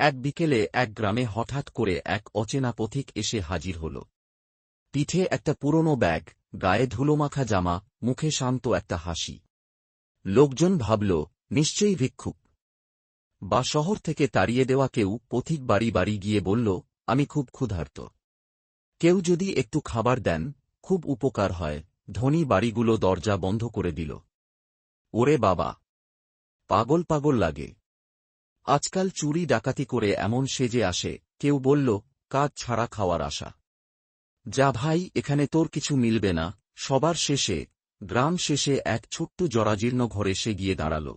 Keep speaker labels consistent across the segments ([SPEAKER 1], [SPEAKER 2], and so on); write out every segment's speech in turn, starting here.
[SPEAKER 1] এক বিকেলে এক গ্রামে হঠাৎ করে এক অচেনা পথিক এসে হাজির হল। পিঠে একটা পুরনো ব্যাগ, গায়ে ধুলোমাখা জামা, মুখে শান্ত একটা হাসি। লোকজন ভাবল, নিশ্চয়ই ভিক্ষুক। বা শহর থেকে তাড়িয়ে দেওয়া কেউ পথিক বাড়ি বাড়ি গিয়ে বলল, আমি খুব ক্ষুধার্ত। কেউ যদি একটু খাবার দেন, খুব উপকার হয়। ধনী বাড়িগুলো দরজা বন্ধ করে দিল। ওরে বাবা, পাগল পাগল লাগে। আজকাল চুরি ডাকাতি করে এমন সেজে আসে, কেউ বলল, কাজ ছাড়া খাওয়ার আশা। যা ভাই, এখানে তোর কিছু মিলবে না। সবার শেষে, গ্রাম শেষে এক ছোট্ট জরাজীর্ণ ঘরে সে গিয়ে দাঁড়াল।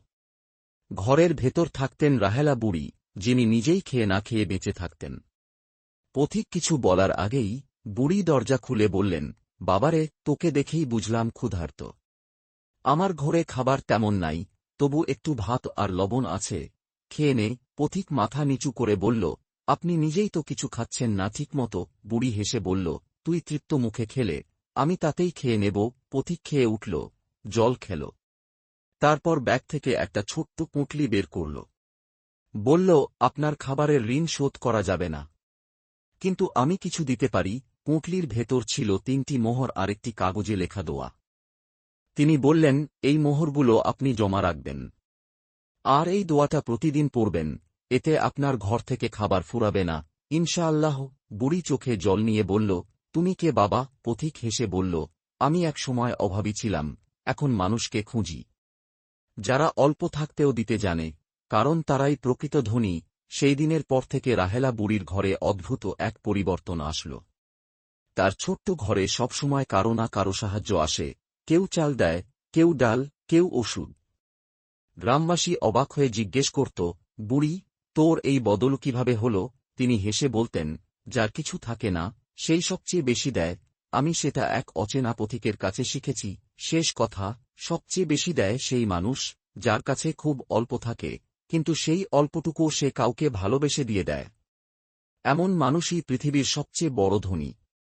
[SPEAKER 1] ঘরের ভেতর থাকতেন রাহেলা বুড়ি, যিনি নিজেই খেয়ে না খেয়ে বেঁচে থাকতেন। পথিক কিছু বলার আগেই, বুড়ি দরজা খুলে বললেন, বাবারে, তোকে দেখেই বুঝলাম ক্ষুধার্ত। আমার ঘরে খাবার তেমন নাই, তবু একটু ভাত আর লবণ আছে। খেয়ে নে, পথিক মাথা নিচু করে বলল, আপনি নিজেই তো কিছু খাচ্ছেন না ঠিকমতো, বুড়ি হেসে বলল, তুই তৃপ্ত মুখে খেলে, আমি তাতেই খেয়ে নেব, পথিক খেয়ে উঠল, জল খেল। তারপর ব্যাগ থেকে একটা ছোট্ট পুঁটলি বের করল। বলল, আপনার খাবারের ঋণ শোধ করা যাবে না। কিন্তু আমি কিছু দিতে পারি। পুঁটলির ভেতর ছিল তিনটি মোহর আরেকটি কাগজে লেখা দোয়া। তিনি বললেন, এই মোহরগুলো আপনি জমা রাখবেন। আর এই দোয়াটা প্রতিদিন পড়বেন, এতে আপনার ঘর থেকে খাবার ফুরাবে না। ইনশাআল্লাহ, বুড়ি চোখে জল নিয়ে বলল, তুমি কে বাবা? পথিক হেসে বলল, আমি এক সময় অভাবী ছিলাম, এখন মানুষকে খুঁজি। যারা অল্প থাকতেও দিতে জানে, কারণ তারাই প্রকৃত ধনী। সেই দিনের পর থেকে রাহেলা বুড়ির ঘরে অদ্ভুত এক পরিবর্তন আসল। তার ছোট্ট ঘরে সবসময় কারও না কারও সাহায্য আসে। কেউ চাল দেয়, কেউ ডাল, কেউ ওষুধ। গ্রামবাসী অবাক হয়ে জিজ্ঞেস করত, বুড়ি, তোর এই বদল কীভাবে হল? তিনি হেসে বলতেন, যার কিছু থাকে না, সেই সবচেয়ে বেশি দেয়। আমি সেটা এক অচেনা পথিকের কাছে শিখেছি। শেষ কথা, সবচেয়ে বেশি দেয় সেই মানুষ, যার কাছে খুব অল্প থাকে, কিন্তু সেই অল্পটুকু সে কাউকে ভালোবেসে দিয়ে দেয়। এমন মানুষই পৃথিবীর সবচেয়ে বড় ধনী।